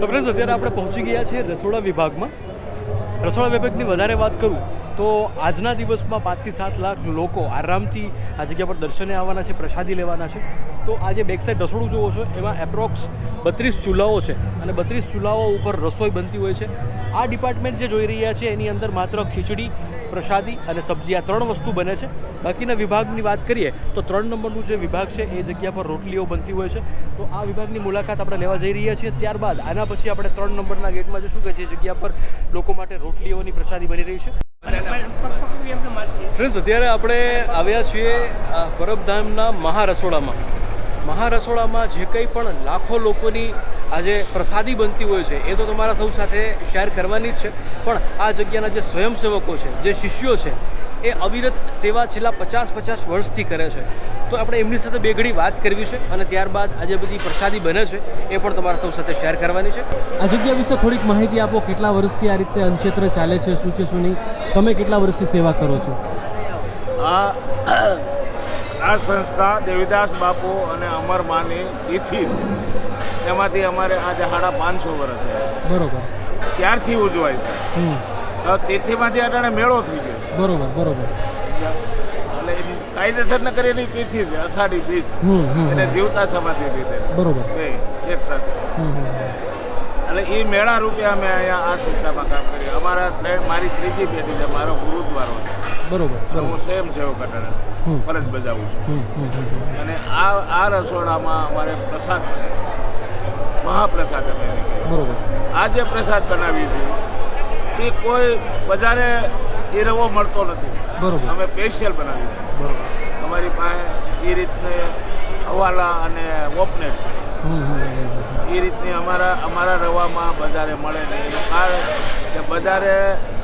તો ફ્રેન્ડ્સ અત્યારે આપણે પહોંચી ગયા છીએ રસોડા વિભાગમાં. રસોડા વિભાગની વધારે વાત કરું તો આજના દિવસમાં પાંચથી સાત લાખ લોકો આરામથી આ જગ્યા પર દર્શને આવવાના છે, પ્રસાદી લેવાના છે. તો આ જે બેક સાઈડ રસોડું જોવો છો, એમાં એપ્રોક્સ બત્રીસ ચૂલાઓ છે અને બત્રીસ ચૂલાઓ ઉપર રસોઈ બનતી હોય છે. આ ડિપાર્ટમેન્ટ જે જોઈ રહ્યા છે, એની અંદર માત્ર ખીચડી પ્રસાદી અને સબ્જી આ ત્રણ વસ્તુ બને છે. બાકીના વિભાગની વાત કરીએ, તો ત્રણ નંબરનું જે વિભાગ છે, એ જગ્યા પર રોટલીઓ બનતી હોય છે. તો આ વિભાગની મુલાકાત આપણે લેવા જઈ રહ્યા છીએ. ત્યારબાદ આના પછી આપણે ત્રણ નંબરના ગેટમાં જશું કે જે જગ્યા પર લોકો માટે રોટલીઓની પ્રસાદી બની રહી છે. ફ્રેન્ડ્સ અત્યારે આપણે આવ્યા છીએ પરબધામના મહારસોડામાં. મહારસોડામાં જે કંઈ પણ લાખો લોકોની આજે પ્રસાદી બનતી હોય છે, એ તો તમારા સૌ સાથે શેર કરવાની જ છે. પણ આ જગ્યાના જે સ્વયંસેવકો છે, જે શિષ્યો છે, એ અવિરત સેવા છેલ્લા પચાસ પચાસ વર્ષથી કરે છે. તો આપણે એમની સાથે બે ઘડી વાત કરવી છે અને ત્યારબાદ આજે બધી પ્રસાદી બને છે, એ પણ તમારા સૌ સાથે શેર કરવાની છે. આ જગ્યા વિશે થોડીક માહિતી આપો, કેટલા વર્ષથી આ રીતે અનક્ષેત્ર ચાલે છે, શું છે, શું નહીં? તમે કેટલા વર્ષથી સેવા કરો છો? આ આ સંસ્થા દેવીદાસ બાપુ અને અમર માની તિથિ એમાંથી અમારે આજે સાડા પાંચસો વર્ષ થયા બરોબર. ત્યારથી ઉજવાય છે. તિથિમાંથી અટાણે મેળો થઈ ગયો. બરોબર બરોબર. એટલે કાયદેસર ન કરી એની તિથિ છે અષાઢી બીજ. એટલે જીવતા સમાધિ રીતે બરોબર. એક સાથે. એટલે એ મેળા રૂપે અમે અહીંયા આ સંસ્થામાં કામ કરીએ અમારા ત્રણ મારી ત્રીજી પેઢી છે મારો ગુરુદ્વારો છે. બરોબર હું સેમ સ્વયં સેવક અટાણે ફરજ બજાવું છું. અને આ આ રસોડામાં અમારે પ્રસાદ. મહાપ્રસાદ અમે બરોબર. આ જે પ્રસાદ બનાવીએ છીએ એ કોઈ બજારે એ રવો મળતો નથી. બરોબર. અમે સ્પેશિયલ બનાવીએ છીએ. બરોબર. અમારી પાસે એ રીતને હવાલા અને ઓપનેટ છે. એ રીતની અમારા અમારા રવામાં બજારે મળે નહીં એનું કારણ કે બજારે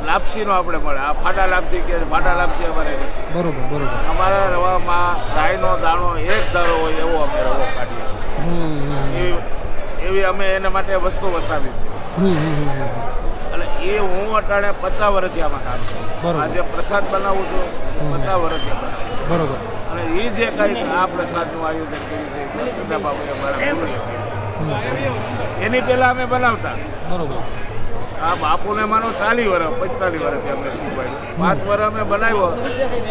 લાપસીનો આપણે મળે આ ફાટા લાપસી કે ફાટા લાપસી અમારે બરોબર બરોબર અમારા રવામાં ગાયનો દાણો એક દાણો હોય એવો અમે રવો કાઢીએ. એવી અમે એના માટે વસ્તુ વસાવી છે. એટલે એ હું અટાણે પચાસ વર્ષથી આમાં કામ કરું. આજે પ્રસાદ બનાવું છું. પચાસ વર્ષથી બનાવું બરોબર અને એ જે કંઈક આ પ્રસાદનું આયોજન કર્યું છે બાબુએ મારા ગુરુએ કર્યું. હમ. એની પહેલાં અમે બનાવતા. બરોબર. આ બાપુને માનો ચાલી વર્ષ પંચતાલીસ વર્ષથી અમને શીખવાડ્યું પાંચ વર્ષ અમે બનાવ્યો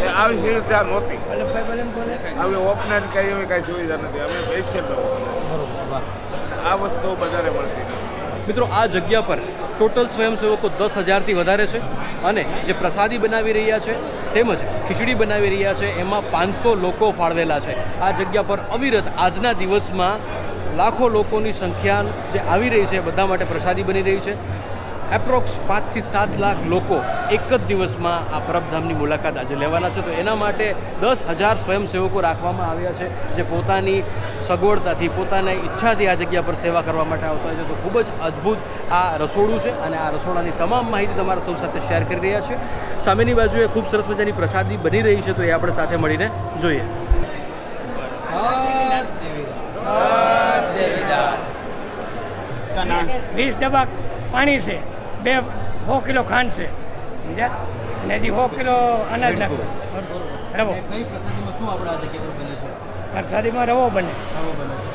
એ આવી સુવિધા નહોતી. આવી ઓપનેટ કઈ એવી કાંઈ સુવિધા નથી. અમે વાહ. આ વસ્તુ વધારે મળતી મિત્રો આ જગ્યા પર ટોટલ સ્વયંસેવકો દસ હજારથી વધારે છે અને જે પ્રસાદી બનાવી રહ્યા છે તેમજ ખીચડી બનાવી રહ્યા છે એમાં પાંચસો લોકો ફાળવેલા છે. આ જગ્યા પર અવિરત આજના દિવસમાં લાખો લોકોની સંખ્યા જે આવી રહી છે બધા માટે પ્રસાદી બની રહી છે. એપ્રોક્સ પાંચથી સાત લાખ લોકો એક જ દિવસમાં આ પરબધામની મુલાકાત આજે લેવાના છે. તો એના માટે દસ હજાર સ્વયંસેવકો રાખવામાં આવ્યા છે જે પોતાની સગવડતાથી, પોતાની ઈચ્છાથી આ જગ્યા પર સેવા કરવા માટે આવતા હોય છે. તો ખૂબ જ અદ્ભુત આ રસોડું છે અને આ રસોડાની તમામ માહિતી તમારા સૌ સાથે શેર કરી રહ્યા છે. સામેની બાજુએ ખૂબ સરસ મજાની પ્રસાદી બની રહી છે. તો એ આપણે સાથે મળીને જોઈએ. વીસ ડબ્બા પાણી છે. બે સો કિલો ખાંડ છે. સમજ્યા? અને હજી સો કિલો અનાજ નાખો રવો. કઈ પ્રસાદીમાં શું આપણે બને છે? પ્રસાદીમાં રવો બને. રવો બને છે.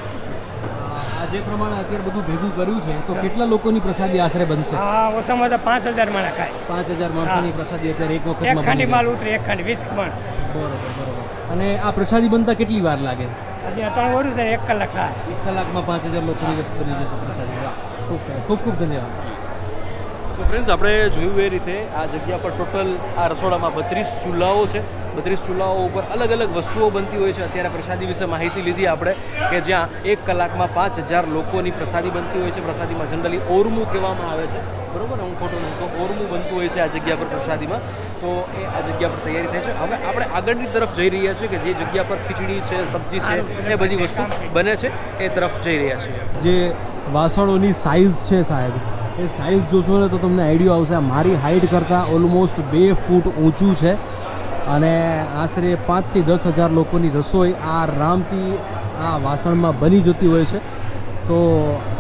આજે પ્રમાણે અત્યારે બધું ભેગું કર્યું છે તો કેટલા લોકોની પ્રસાદી આશરે બનશે? હા ઓછામાં ઓછા પાંચ હજાર માણા ખાય. પાંચ હજાર માણસોની પ્રસાદી અત્યારે એક એક ખાંડી માલ ઉતરે એક ખાંડી વીસ મણ બરોબર બરોબર. અને આ પ્રસાદી બનતા કેટલી વાર લાગે? હજી ત્રણ વર્ષ છે એક કલાક થાય. એક કલાકમાં પાંચ હજાર લોકોની રસ બની જશે પ્રસાદી. ખૂબ સરસ. ખૂબ ખૂબ ધન્યવાદ. તો ફ્રેન્ડ્સ આપણે જોયું એ રીતે આ જગ્યા પર ટોટલ આ રસોડામાં બત્રીસ ચૂલાઓ છે. બત્રીસ ચૂલાઓ ઉપર અલગ અલગ વસ્તુઓ બનતી હોય છે. અત્યારે પ્રસાદી વિશે માહિતી લીધી આપણે કે જ્યાં એક કલાકમાં પાંચ હજાર લોકોની પ્રસાદી બનતી હોય છે. પ્રસાદીમાં જનરલી ઓરમું કહેવામાં આવે છે. બરોબર હું ખોટું નહીં તો ઓરમું બનતું હોય છે આ જગ્યા પર પ્રસાદીમાં. તો એ આ જગ્યા પર તૈયારી થાય છે. હવે આપણે આગળની તરફ જઈ રહ્યા છીએ કે જે જગ્યા પર ખીચડી છે, સબ્જી છે, એ બધી વસ્તુ બને છે, એ તરફ જઈ રહ્યા છીએ. જે વાસણોની સાઇઝ છે સાહેબ, એ સાઇઝ જોશો ને તો તમને આઈડિયો આવશે. મારી હાઇટ કરતાં ઓલમોસ્ટ બે ફૂટ ઊંચું છે. અને આશરે પાંચથી દસ હજાર લોકોની રસોઈ આ રામથી આ વાસણમાં બની જતી હોય છે. તો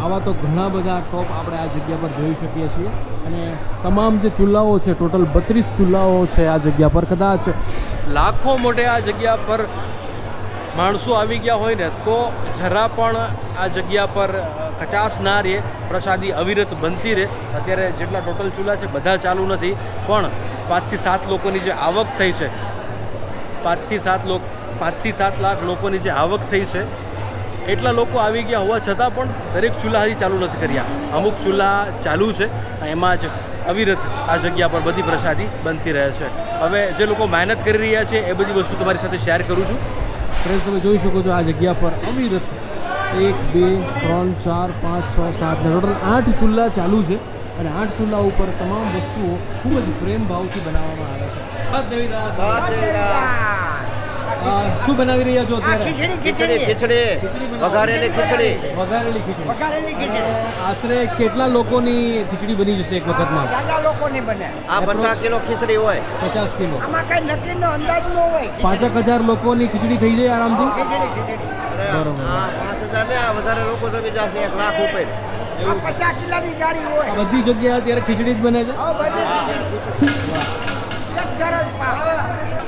આવા તો ઘણા બધા ટોપ આપણે આ જગ્યા પર જોઈ શકીએ છીએ. અને તમામ જે ચૂલાઓ છે, ટોટલ બત્રીસ ચૂલાઓ છે આ જગ્યા પર. કદાચ લાખો મોટે આ જગ્યા પર માણસો આવી ગયા હોય ને, તો જરા પણ આ જગ્યા પર કચાસ ના રહે, પ્રસાદી અવિરત બનતી રહે. અત્યારે જેટલા ટોટલ ચૂલા છે, બધા ચાલુ નથી. પણ પાંચથી સાત લોકોની જે આવક થઈ છે, પાંચથી સાત લોક, પાંચથી સાત લાખ લોકોની જે આવક થઈ છે, એટલા લોકો આવી ગયા હોવા છતાં પણ દરેક ચૂલા હજી ચાલુ નથી કર્યા. અમુક ચૂલા ચાલુ છે એમાં જ અવિરત આ જગ્યા પર બધી પ્રસાદી બનતી રહે છે. હવે જે લોકો મહેનત કરી રહ્યા છે, એ બધી વસ્તુ તમારી સાથે શેર કરું છું. ફ્રેન્ડ્સ તમે જોઈ શકો છો આ જગ્યા પર અવિરત એક બે ત્રણ ચાર પાંચ છ સાત ને ટોટલ આઠ ચૂલા ચાલુ છે. અને આઠ ચૂલા ઉપર તમામ વસ્તુઓ ખૂબ જ પ્રેમ ભાવથી બનાવવામાં આવે છે. શું બનાવી રહ્યા છો અત્યારે? ખીચડી ખીચડી. ખીચડી વઘારેલી ખીચડી. વઘારેલી ખીચડી. વઘારેલી ખીચડી. આશરે કેટલા લોકોની ખીચડી બની જશે એક વખતમાં? કેટલા લોકોની બને? આ પચાસ કિલો ખીચડી હોય. પચાસ કિલો. આમાં કઈ નક્કીનો અંદાજ ન હોય. પાંચેક હજાર લોકોની ખીચડી થઈ જાય આરામથી? ખીચડી ખીચડી. બરોબર. આ પાંચ હજાર ને આ વધારે લોકો જમી જશે એક લાખ ઉપર. પચાસ કિલોની ગાડી હોય. બધી જગ્યાએ અત્યારે ખીચડી જ બને છે?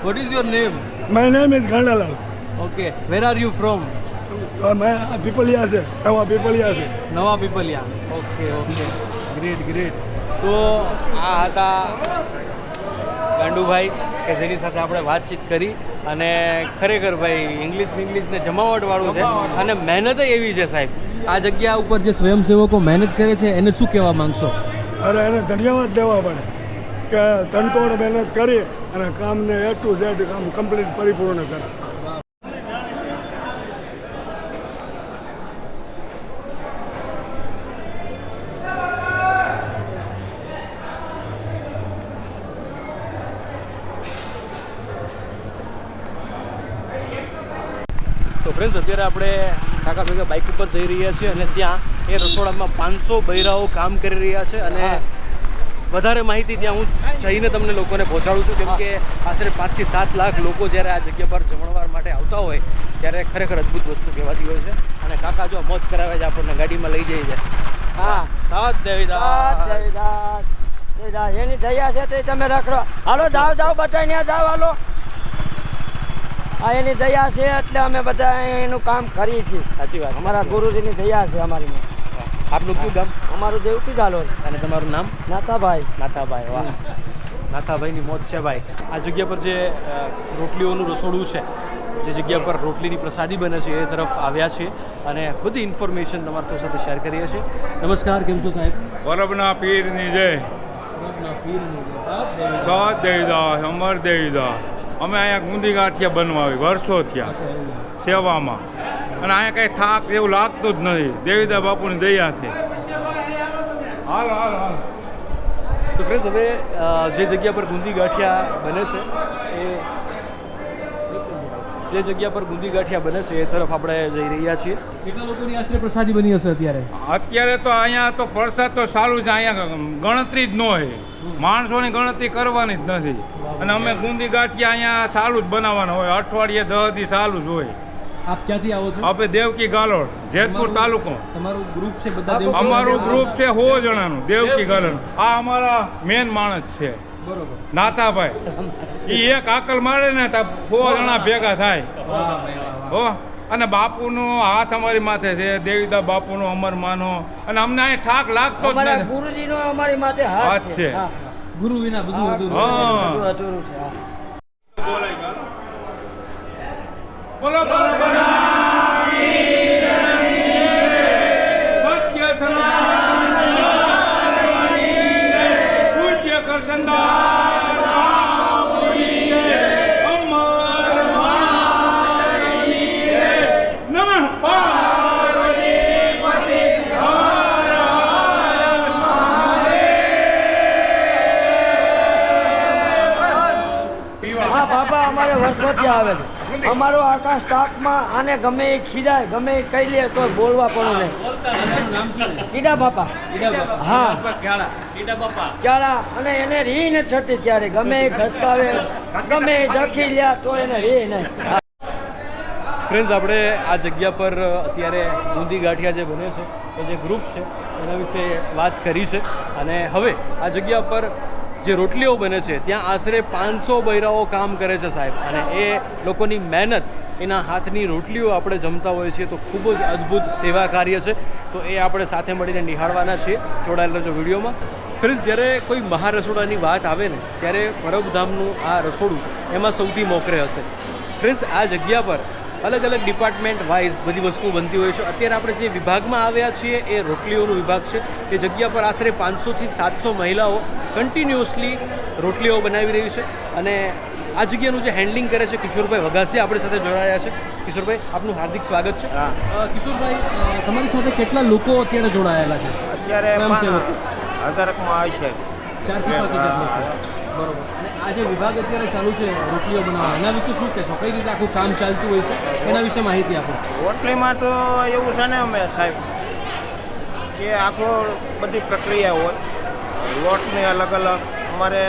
What is your name My name is Gandalal. Okay where are you from Uh, मैं पीपलिया से नवा पीपलिया से Nava Pipliya okay okay great great તો આ હતા ગાંડુભાઈ કે જેની સાથે આપણે વાતચીત કરી અને ખરેખર ભાઈ ઇંગ્લિશ ઇંગ્લિશ ને જમાવટવાળું છે અને મહેનત એવી છે સાહેબ આ જગ્યા ઉપર જે સ્વયંસેવકો મહેનત કરે છે એને શું કહેવા માંગશો અરે એને ધન્યવાદ દેવા પડે કે તનતોડ મહેનત કરી અને કામને એ ટુ ઝેડ કામ કમ્પ્લીટ પરિપૂર્ણ કરે. તો ફ્રેન્ડ્સ અત્યારે આપણે કાકા ભેગા બાઇક ઉપર જઈ રહ્યા છીએ અને ત્યાં એ રસોડામાં પાંચસો બૈરાઓ કામ કરી રહ્યા છે અને વધારે માહિતી ત્યાં હું જઈને તમને લોકોને પહોંચાડું છું. કેમ કે આશરે પાંચથી સાત લાખ લોકો જ્યારે આ જગ્યા પર જમણવાર માટે આવતા હોય ત્યારે ખરેખર અદ્ભુત વસ્તુ કહેવાતી હોય છે. અને કાકા જો મોજ કરાવે છે આપણને ગાડીમાં લઈ જાય છે. હા. સાત દેવીદાસ. દેવીદાસ. દેવીદાસ એની દયા છે તે તમે રાખડો હાલો જાઓ જાઓ બધા ત્યાં જાઓ હાલો. હા એની દયા છે એટલે અમે બધા એનું કામ કરીએ છીએ. સાચી વાત. અમારા ગુરુજીની દયા છે અમારી. આપનું કયું ગામ? અમારું દેવકી ગાલો અને તમારું નામ? નાતાભાઈ નાથાભાઈ વાહ. નાથાભાઈની મોત છે ભાઈ. આ જગ્યા પર જે રોટલીઓનું રસોડું છે જે જગ્યા પર રોટલીની પ્રસાદી બને છે એ તરફ આવ્યા છે અને બધી ઇન્ફોર્મેશન તમારી સૌ સાથે શેર કરીએ છીએ. નમસ્કાર કેમ છો સાહેબ? વરબના પીરની જય. સાત સાત દેવીદાસ અમર દેવીદાસ અમે અહીંયા ગુંદી ગાંઠિયા બનવા આવી વર્ષો થયા. સેવામાં. અને અહીંયા કઈ થાક એવું લાગતું જ નથી. દેવીદા બાપુની દયાથી. હાલ હાલ હાલ. તો ફ્રેન્ડ્સ હવે જે જગ્યા પર ગુંદી ગાંઠિયા બને છે એ જે જગ્યા પર ગુંદી ગાંઠિયા બને છે એ તરફ આપણે જઈ રહ્યા છીએ. કેટલા લોકોની આશરે પ્રસાદી બની હશે અત્યારે? અત્યારે તો અહીંયા તો પ્રસાદ તો સારું છે અહીંયા ગણતરી જ ન હોય. માણસોની ગણતરી કરવાની જ નથી. અને અમે ગુંદી ગાંઠિયા અહીંયા સારું જ બનાવવાના હોય. અઠવાડિયે દહથી દી સારું જ હોય. આપ ક્યાંથી આવો છો? આપણે દેવકી ગાલોડ જેતપુર તાલુકો. તમારું ગ્રુપ છે બધા દેવકી અમારું ગ્રુપ છે હો જણાનું દેવકી ગાલોડ. આ અમારા મેન માણસ છે. બરોબર. નાતાભાઈ. એ એક આકલ મારે ને તો હો જણા ભેગા થાય. વાહ ભાઈ વાહ વાહ. હો? અને બાપુનો હાથ અમારી માથે છે દેવીદા બાપુનો અમર માનો. અને અમને અહીં ઠાક લાગતો જ નથી. ગુરુજીનો અમારી માથે હાથ છે. ગુરુ વિના બધું અધૂરું હા. બોલાય અધૂરું છે હા. બોલો સત્ય સનાતન પૂજ્ય અમારે વર્ષોથી આવે છે અમારો આખા સ્ટાફમાં આને ગમે એ ખીજાય ગમે એ કહી લે તો બોલવા પણ નહીં. કીડા બાપા. બાપા. હા. ક્યારા અને એને રી ન છતી ક્યારે? ગમે એ ખસકાવે ગમે એ જખી લ્યા તો એને રી નહીં. ફ્રેન્ડ્સ આપણે આ જગ્યા પર અત્યારે બુંદી ગાંઠિયા જે બને છે એ જે ગ્રુપ છે એના વિશે વાત કરી છે. અને હવે આ જગ્યા પર જે રોટલીઓ બને છે, ત્યાં આશરે પાંચસો બૈરાઓ કામ કરે છે સાહેબ. અને એ લોકોની મહેનત, એના હાથની રોટલીઓ આપણે જમતા હોઈએ છીએ તો ખૂબ જ અદ્ભુત સેવા કાર્ય છે. તો એ આપણે સાથે મળીને નિહાળવાના છીએ જોડાયેલા રહેજો વિડીયોમાં. ફ્રેન્ડ્સ જ્યારે કોઈ મહારસોડાની વાત આવે ને, ત્યારે પરબધામનું આ રસોડું એમાં સૌથી મોખરે હશે. ફ્રેન્ડ્સ આ જગ્યા પર અલગ અલગ ડિપાર્ટમેન્ટ વાઇઝ બધી વસ્તુઓ બનતી હોય છે. અત્યારે આપણે જે વિભાગમાં આવ્યા છીએ એ રોટલીઓનો વિભાગ છે. એ જગ્યા પર આશરે પાંચસોથી સાતસો મહિલાઓ કન્ટિન્યુઅસલી રોટલીઓ બનાવી રહી છે. અને આ જગ્યાનું જે હેન્ડલિંગ કરે છે કિશોરભાઈ વઘાસિયા આપણી સાથે જોડાયા છે. કિશોરભાઈ આપનું હાર્દિક સ્વાગત છે. કિશોરભાઈ તમારી સાથે કેટલા લોકો અત્યારે જોડાયેલા છે? અત્યારે હજારકમાં આવે છે ચારથી પાંચ બરોબર. અને આ જે વિભાગ અત્યારે ચાલુ છે રોટલીઓ બનાવવા એના વિશે શું કહેશો? કઈ રીતે આખું કામ ચાલતું હોય છે? એના વિશે માહિતી આપો. રોટલીમાં તો એવું છે ને અમે સાહેબ કે આખો બધી પ્રક્રિયા હોય. લોટની અલગ અલગ. અમારે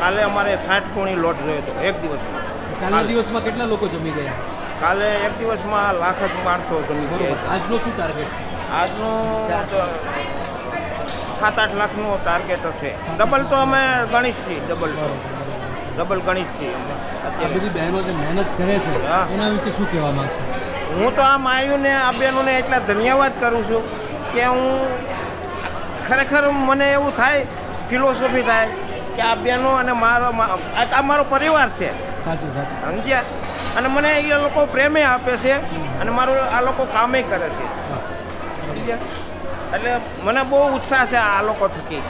કાલે અમારે સાઠ ગુણી લોટ જોયો હતો એક દિવસમાં. કાલના દિવસમાં કેટલા લોકો જમી ગયા? કાલે એક દિવસમાં લાખ જ માણસો જમી ગયા આજનો શું ટાર્ગેટ છે? આજનું સાત આઠ લાખનું ટાર્ગેટ છે ડબલ તો અમે ગણીશ છીએ ડબલ ડબલ ગણીશ છીએ અમે. આ અત્યારે બધી બહેનો જે મહેનત કરે છે. એના વિશે શું કહેવા માંગશો? હું તો આમ આવ્યું આ બહેનોને એટલા ધન્યવાદ કરું છું કે હું ખરેખર મને એવું થાય ફિલોસોફી થાય કે આ બહેનો અને મારો આ આ મારો પરિવાર છે. સાચું સાચું. સમજ્યા? અને મને એ લોકો પ્રેમે આપે છે અને મારું આ લોકો કામે કરે છે. સમજ્યા? એટલે મને બહુ ઉત્સાહ છે આ લોકો થકી.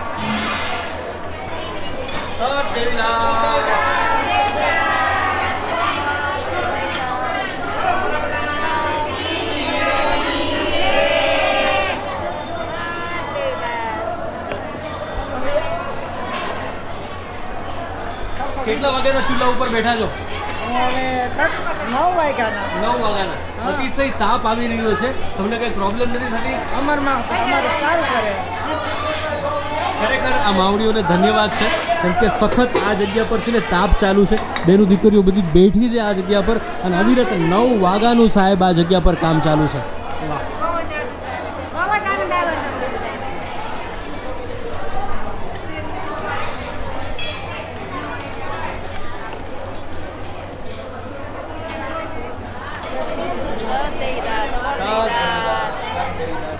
કેટલા વાગ્યાના ચૂલા ઉપર બેઠા છો? નવ વાગ્યાના. નવ વાગ્યાના. અતિશય તાપ આવી રહ્યો છે. તમને કઈ પ્રોબ્લેમ નથી થતી? અમારમાં અમારું સારું કરે. ખરેખર આ માવડીઓને ધન્યવાદ છે કેમ કે સખત આ જગ્યા પર છે ને તાપ ચાલુ છે. બેનું દીકરીઓ બધી બેઠી છે આ જગ્યા પર અને અવિરત નવ વાગ્યાનું સાહેબ આ જગ્યા પર કામ ચાલુ છે. વાહ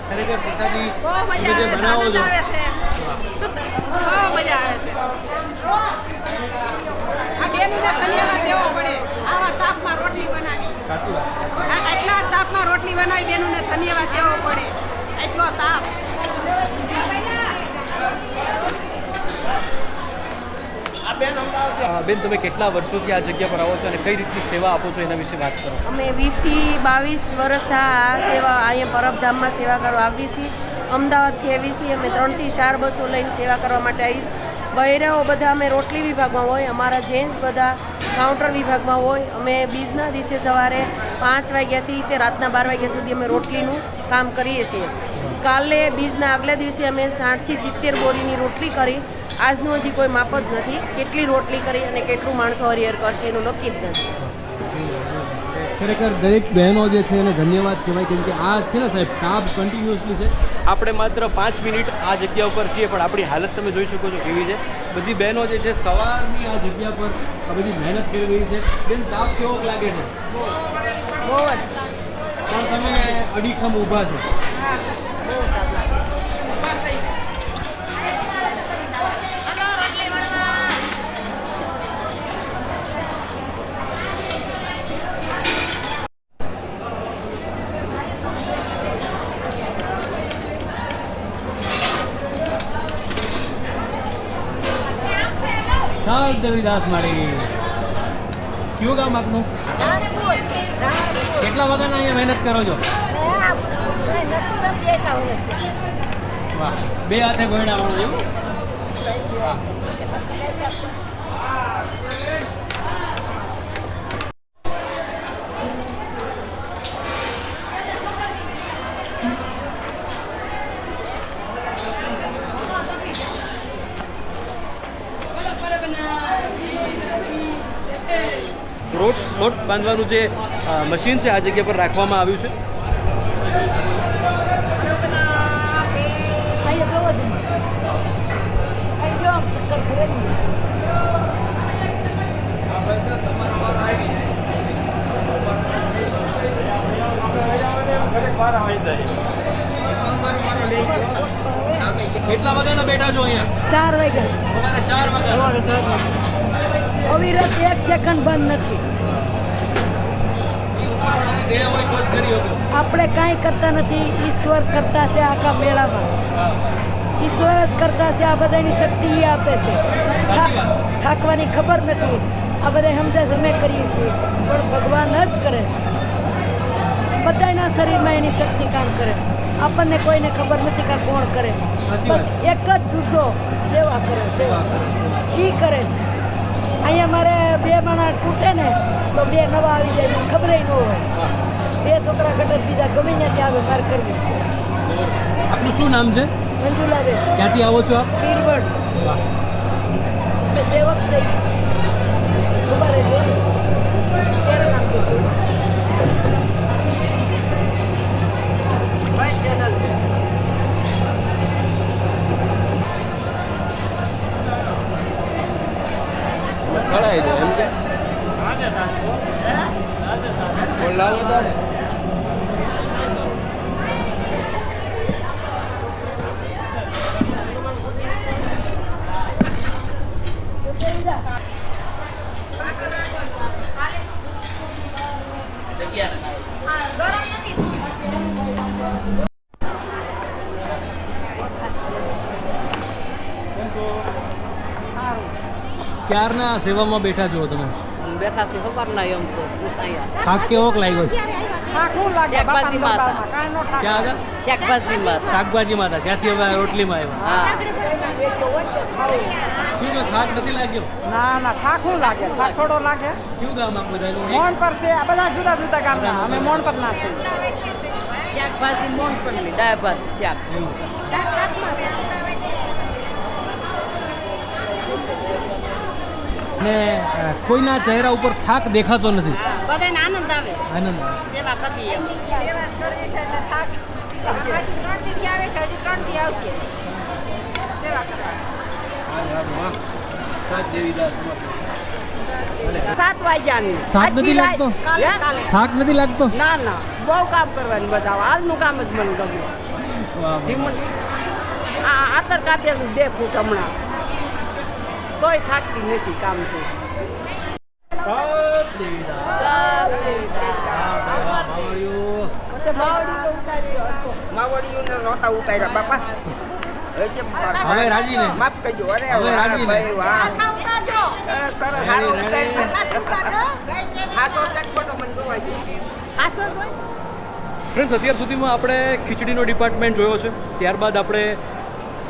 ખરેખર પ્રસાદી તમે જે બનાવો છો. બહુ મજા આવે છે. આ બેનને ધન્યવાદ દેવો પડે. આવા તાપમાં રોટલી બનાવી. સાચી વાત આ આટલા તાપમાં રોટલી બનાવી બેનને ધન્યવાદ દેવો પડે. એટલો તાપ. બેન તમે કેટલા વર્ષોથી આ જગ્યા પર આવો છો અને કઈ રીતની સેવા આપો છો એના વિશે વાત કરો. અમે વીસથી બાવીસ વર્ષથી આ સેવા અહીંયા પરબધામમાં સેવા કરવા આવીએ છીએ. અમદાવાદથી એવી છીએ. અમે ત્રણથી ચાર બસો લઈને સેવા કરવા માટે આવીશ. બૈરાઓ બધા અમે રોટલી વિભાગમાં હોય, અમારા જેન્ટ્સ બધા કાઉન્ટર વિભાગમાં હોય. અમે બીજના દિવસે સવારે પાંચ વાગ્યાથી તે રાતના બાર વાગ્યા સુધી અમે રોટલીનું કામ કરીએ છીએ. કાલે બીજના આગલા દિવસે અમે સાઠથી સિત્તેર બોરીની રોટલી કરી. આજનું હજી કોઈ માપ જ નથી. કેટલી રોટલી કરી અને કેટલું માણસો હરિહર કરશે એનું નક્કી જ નથી. ખરેખર દરેક બહેનો જે છે એને ધન્યવાદ કહેવાય કેમ કે આ છે ને સાહેબ કામ કન્ટિન્યુઅસલી છે આપણે માત્ર પાંચ મિનિટ આ જગ્યા ઉપર છીએ પણ આપણી હાલત તમે જોઈ શકો છો કેવી છે બધી બહેનો જે છે સવારની આ જગ્યા પર આ બધી મહેનત કરી રહી છે બેન તાપ કેવો લાગે છે બહુ જ પણ તમે અડીખમ ઊભા છો સાલ દેવીદાસ મારી. કયું ગામ આપનું? કેટલા વાગ્યાના અહીંયા મહેનત કરો છો? વાહ, બે હાથે ગોયડા વાળો, એવું? વાહ. રોટ લોટ બાંધવાનું જે મશીન છે આ જગ્યા પર રાખવામાં આવ્યું છે. કેટલા વાગ્યાના બેઠા છો અહીંયા? ચાર વાગ્યા. ચાર વાગ્યા. અવિરત એક સેકન્ડ બંધ નથી. આપણે કાંઈ કરતા નથી. ઈશ્વર કરતા છે આખા મેળામાં. ઈશ્વર જ કરતા છે આ બધાની શક્તિ એ આપે છે. થાકવાની ખબર નથી. આ બધા સમજે છે અમે કરીએ છીએ. પણ ભગવાન જ કરે છે. બધાના શરીરમાં એની શક્તિ કામ કરે આપણને કોઈને ખબર નથી કે કોણ કરે બસ એક જ જુસ્સો સેવા કરે સેવા એ કરે અહીંયા મારે બે માણા તૂટે ને તો બે નવા આવી જાય ખબર ન હોય. બે છોકરા કટર બીજા ગમે ત્યાંથી આવે મારે કરવી. આપનું શું નામ છે? મંજુલાબેન. ક્યાંથી આવો છો આપ? પીરવડ. મેં સેવક થઈ ઊભા રહેજો. ત્યારે નામ ચેનલ સળાઈ દો એમ કે? બોલાવો તો ક્યારના સેવામાં બેઠા છો તમે? બેઠા છે ખબર ના એમ તો અહીંયા થાક કેવોક લાગ્યો છે? શાકભાજી માતા. ક્યાં હતા શાકભાજી માતા. શાકભાજી માતા. ત્યાંથી હવે રોટલીમાં આવ્યા. હા. શું કે થાક નથી લાગ્યો? ના ના થાક શું લાગે. થાક થોડો લાગે. કયું ગામ આપ બધા મોણ પર છે આ બધા જુદા જુદા ગામના. અમે મોણ પર ના છે શાકભાજી મોણ પર દાળ ભાત શાક ને અ, કોઈના ચહેરા ઉપર થાક દેખાતો નથી. બધાને આનંદ આવે. આનંદ આવે. સેવા કરવી એમ. સાત વાગ્યાની. થાક નથી લાગતો? થાક નથી લાગતો? ના ના. બહુ કામ કરવાની બધા હાલનું કામ જ મને ગમ્યું. ધીમું. આ આતર કાપેલું દેખું હમણાં. તોય થાકતી નથી કામથી માવડીઓને નહોતા ઉતાર્યા બાપા હવે રાજી ને માફ કરજો અરે હવે રાજી ને. વાહ. સરસ હારો રેડી, ઉતાર્યો. હાથો એક ફોટો મને જોવા ગયો ફ્રેન્ડ્સ અત્યાર સુધીમાં આપણે ખીચડીનો ડિપાર્ટમેન્ટ જોયો છે ત્યારબાદ આપણે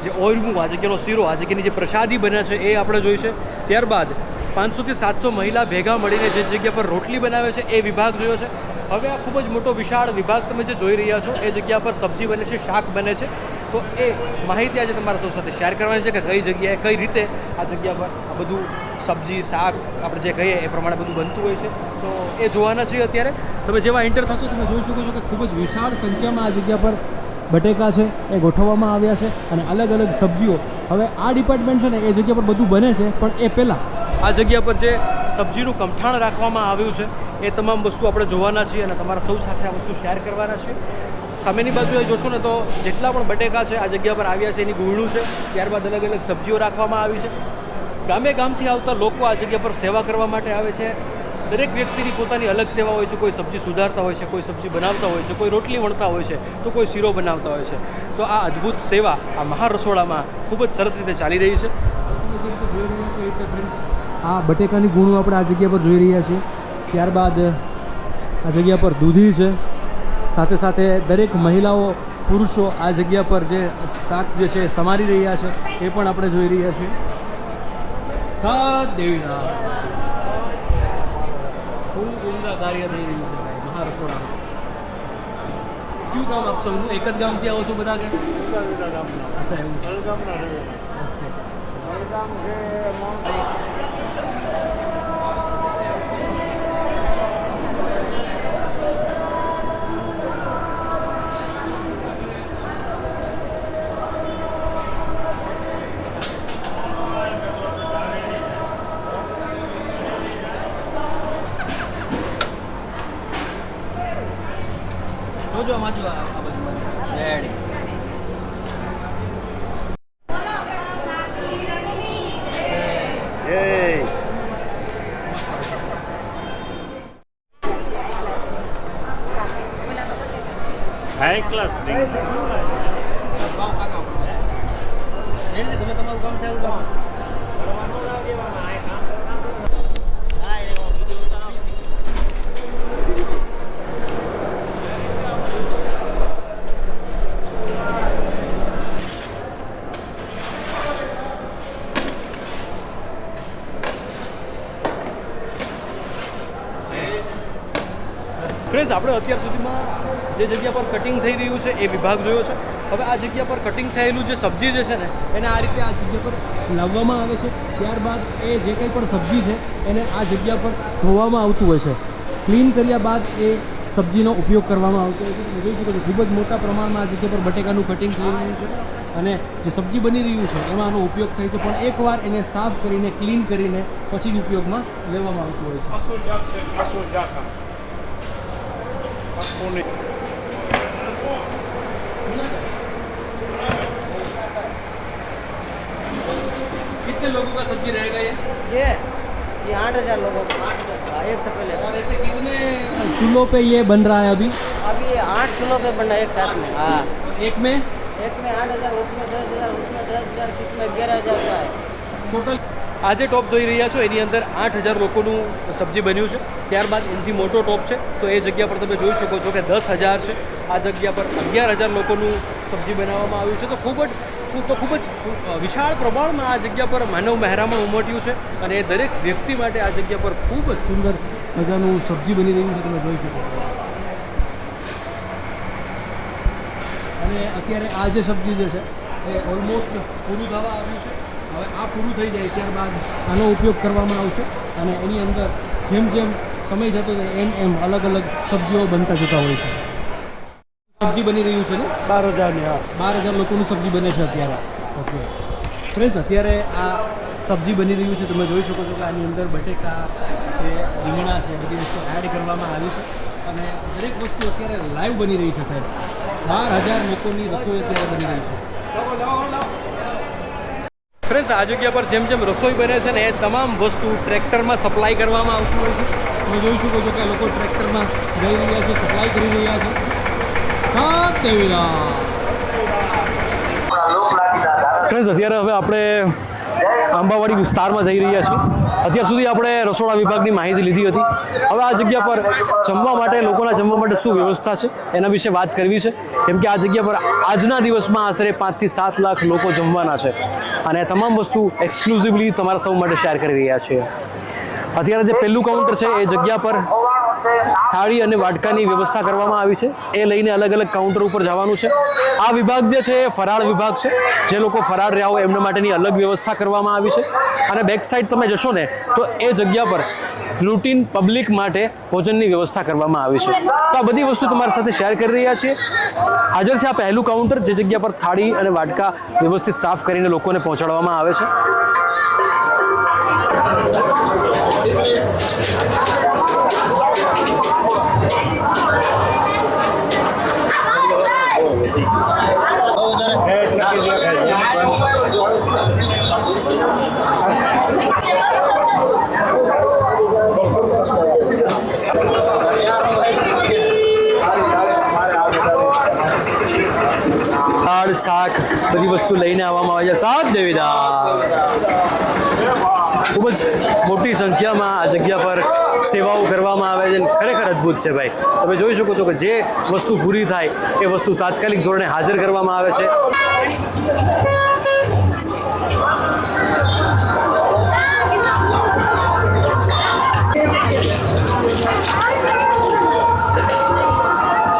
જે આ જગ્યાનો શીરો, વાજકેની જે પ્રસાદી બને છે એ આપણે જોઈ છે. ત્યારબાદ પાંચસોથી સાતસો મહિલા ભેગા મળીને જે જગ્યા પર રોટલી બનાવે છે એ વિભાગ જોયો છે. હવે આ ખૂબ જ મોટો વિશાળ વિભાગ તમે જે જોઈ રહ્યા છો, એ જગ્યા પર સબ્જી બને છે, શાક બને છે. તો એ માહિતી આજે તમારા સૌ સાથે શેર કરવાની છે કે કઈ જગ્યાએ, કઈ રીતે આ જગ્યા પર આ બધું સબ્જી, શાક આપણે જે કહીએ એ પ્રમાણે બધું બનતું હોય છે. તો એ જોવાના છીએ અત્યારે. તમે જેવા એન્ટર થશો તમે જોઈ શકો છો કે ખૂબ જ વિશાળ સંખ્યામાં આ જગ્યા પર બટેકા છે, એ ગોઠવવામાં આવ્યા છે અને અલગ અલગ સબ્જીઓ. હવે આ ડિપાર્ટમેન્ટ છે ને, એ જગ્યા પર બધું બને છે, પણ એ પહેલાં. આ જગ્યા પર જે સબ્જીનું કમઠાણ રાખવામાં આવ્યું છે, એ તમામ વસ્તુ આપણે જોવાના છીએ અને તમારા સૌ સાથે આ વસ્તુ શેર કરવાના છીએ. સામેની બાજુએ જોશો ને તો જેટલા પણ બટેકા છે, આ જગ્યા પર આવ્યા છે, એની ગુણું છે, ત્યારબાદ અલગ અલગ સબ્જીઓ રાખવામાં આવી છે. ગામે ગામથી આવતા લોકો આ જગ્યા પર સેવા કરવા માટે આવે છે. દરેક વ્યક્તિની પોતાની અલગ સેવા હોય છે, કોઈ સબ્જી સુધારતા હોય છે, કોઈ સબ્જી બનાવતા હોય છે, કોઈ રોટલી વણતા હોય છે, તો કોઈ શીરો બનાવતા હોય છે. તો આ અદ્ભુત સેવા આ મહારસોડામાં ખૂબ જ સરસ રીતે ચાલી રહી છે. તમે રીતે જોઈ રહ્યા છો એ રીતે આ બટેકાની ગુણો આપણે આ જગ્યા પર જોઈ રહ્યા છીએ. ત્યારબાદ આ જગ્યા પર દૂધી છે. સાથે સાથે દરેક મહિલાઓ, પુરુષો આ જગ્યા પર જે શાક જે છે સમારી રહ્યા છે, એ પણ આપણે જોઈ રહ્યા છીએ. સાત દેવીના કાર્ય થઈ રહ્યું છે ભાઈ મહારસોડામાં કયું ગામ આપ સૌનું એક જ ગામથી આવો છો બધા કે અચ્છા એવું છે ઓકે આમાં ફ્રેન્ડ્સ આપણે અત્યાર સુધીમાં જે જગ્યા પર કટિંગ થઈ રહ્યું છે, એ વિભાગ જોયો છે. હવે આ જગ્યા પર કટિંગ થયેલું જે સબ્જી જે છે ને, એને આ રીતે આ જગ્યા પર લાવવામાં આવે છે. ત્યારબાદ એ જે કંઈ પણ સબ્જી છે, એને આ જગ્યા પર ધોવામાં આવતું હોય છે. ક્લીન કર્યા બાદ એ સબ્જીનો ઉપયોગ કરવામાં આવતો હોય છે. જોઈ શકો ખૂબ જ મોટા પ્રમાણમાં આ જગ્યા પર બટેકાનું કટિંગ થઈ રહ્યું છે અને જે સબ્જી બની રહ્યું છે, એમાં આનો ઉપયોગ થાય છે. પણ એકવાર એને સાફ કરીને ક્લીન કરીને, પછી જ ઉપયોગમાં લેવામાં આવતું હોય છે. 오늘 कितने लोगों का सब्ज़ी रहेगा ये? ये आठ हज़ार लोगों का। हाँ, एक तो पहले। और ऐसे कितने चूल्हों पे ये बन रहा है अभी? अभी आठ चूल्हों पे बन रहा है एक साथ में। हाँ। एक में? एक में आठ हज़ार उसमें दस हज़ार उसमें दस हज़ार किसमें ग्यारह हज़ार का है। टोटल આજે ટોપ જોઈ રહ્યા છો. એની અંદર આઠ હજાર લોકોનું સબ્જી બન્યું છે. ત્યારબાદ એનાથી મોટો ટોપ છે. તો એ જગ્યા પર તમે જોઈ શકો છો કે દસ હજાર છે. આ જગ્યા પર અગિયાર હજાર લોકોનું સબ્જી બનાવવામાં આવ્યું છે. તો ખૂબ જ તો ખૂબ જ વિશાળ પ્રમાણમાં આ જગ્યા પર માનવ મહેરામણ ઉમટ્યું છે અને એ દરેક વ્યક્તિ માટે આ જગ્યા પર ખૂબ જ સુંદર મજાનું સબ્જી બની રહ્યું છે. તમે જોઈ શકો છો. અને અત્યારે આ જે સબ્જી જે છે, એ ઓલમોસ્ટ પૂરું થવા આવ્યું છે. હવે આ પૂરું થઈ જાય ત્યારબાદ આનો ઉપયોગ કરવામાં આવશે અને એની અંદર જેમ જેમ સમય જતો જાય એમ એમ અલગ અલગ સબ્જીઓ બનતા જતા હોય છે. સબ્જી બની રહ્યું છે ને? બાર હજારની હા. બાર હજાર લોકોનું સબ્જી બને છે અત્યારે. ઓકે. ફ્રેન્ડ્સ અત્યારે આ સબ્જી બની રહ્યું છે તમે જોઈ શકો છો કે આની અંદર બટેકા છે રીંગણા છે બધી વસ્તુ એડ કરવામાં આવી છે. અને દરેક વસ્તુ અત્યારે લાઈવ બની રહી છે સાહેબ. બાર હજાર લોકોની રસોઈ અત્યારે બની રહી છે. ફ્રેન્ડ્સ, આ જગ્યા પર જેમ જેમ રસોઈ બને છે ને એ તમામ વસ્તુ ટ્રેક્ટરમાં સપ્લાય કરવામાં આવતી હોય છે. તમે જોઈ શકો છો કે લોકો ટ્રેક્ટરમાં જઈ રહ્યા છે, સપ્લાય કરી રહ્યા છે. ફ્રેન્ડ્સ, અત્યારે હવે આપણે આંબાવાડી વિસ્તારમાં જઈ રહ્યા છીએ. અત્યાર સુધી આપણે રસોડા વિભાગની માહિતી લીધી હતી. હવે આ જગ્યા પર જમવા માટે, લોકોના જમવા માટે શું વ્યવસ્થા છે? એના વિશે વાત કરવી છે. કેમ કે આ જગ્યા પર આજના દિવસમાં આશરે પાંચથી સાત લાખ લોકો જમવાના છે. અને તમામ વસ્તુ એક્સક્લુઝિવલી તમારા સૌ માટે શેર કરી રહ્યા છીએ. અત્યારે જે પહેલું કાઉન્ટર છે, એ જગ્યા પર થાળી અને વાટકાની વ્યવસ્થા કરવામાં આવી છે. એ લઈને અલગ અલગ કાઉન્ટર ઉપર જવાનું છે. આ વિભાગ જે છે, એ ફરાળ વિભાગ છે. જે લોકો ફરાળ રહ્યા હોય, એમના માટેની અલગ વ્યવસ્થા કરવામાં આવી છે. અને બેક સાઈડ તમે જશો ને, તો એ જગ્યા પર લુટીન પબ્લિક માટે ભોજનની વ્યવસ્થા કરવામાં આવી છે. તો આ બધી વસ્તુ તમારી સાથે શેર કરી રહ્યા છીએ. હાજર છે આ પહેલું કાઉન્ટર જે જગ્યા પર થાળી અને વાટકા વ્યવસ્થિત સાફ કરીને લોકોને પહોંચાડવામાં આવે છે. દાળ શાક, બધી વસ્તુ લઈને આવવામાં આવે છે. સાત દેવીદા ખૂબ જ મોટી સંખ્યામાં આ જગ્યા પર સેવાઓ કરવામાં આવે છે ખરેખર અદ્ભુત છે ભાઈ. તમે જોઈ શકો છો કે જે વસ્તુ પૂરી થાય, એ વસ્તુ તાત્કાલિક ધોરણે હાજર કરવામાં આવે છે.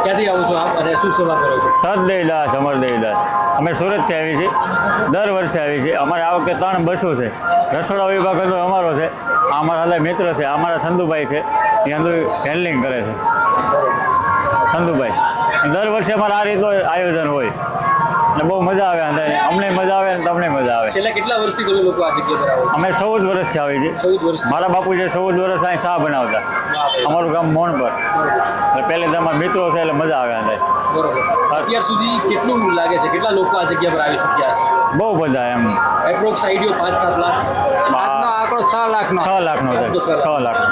ક્યાંથી આવો છો આપ અને શું સેવા કરો છો? સદદેવદાસ અમરદેવદાસ અમે સુરતથી આવી છીએ. દર વર્ષે આવી છીએ. અમારે આ વખતે ત્રણ બસો છે. રસોડા વિભાગ હતો અમારો છે. આ અમારા હાલે મિત્ર છે. અમારા સંધુભાઈ છે. એ હંધુ હેન્ડલિંગ કરે છે. સંધુભાઈ દર વર્ષે અમારે આ રીતનું આયોજન હોય. અને બહુ મજા આવે અંદર અમને મજા આવે ને તમને મજા આવે. છેલ્લા કેટલા વર્ષથી તમે લોકો આ જગ્યા પર આવો અમે ચૌદ વર્ષથી આવી છીએ. ચૌદ વર્ષ મારા બાપુ જે ચૌદ વર્ષ અહીં શાહ બનાવતા. અમારું ગામ મોણ પર એટલે પહેલે તમારા મિત્રો છે એટલે મજા આવે અંદર બરોબર. અત્યાર સુધી કેટલું લાગે છે? કેટલા લોકો આ જગ્યા પર આવી ચૂક્યા છે બહુ બધા એમ. એપ્રોક્સ આઈડિયો પાંચ સાત લાખ. બા- આંકડો છ લાખનો. છ લાખનો છે. છ લાખ.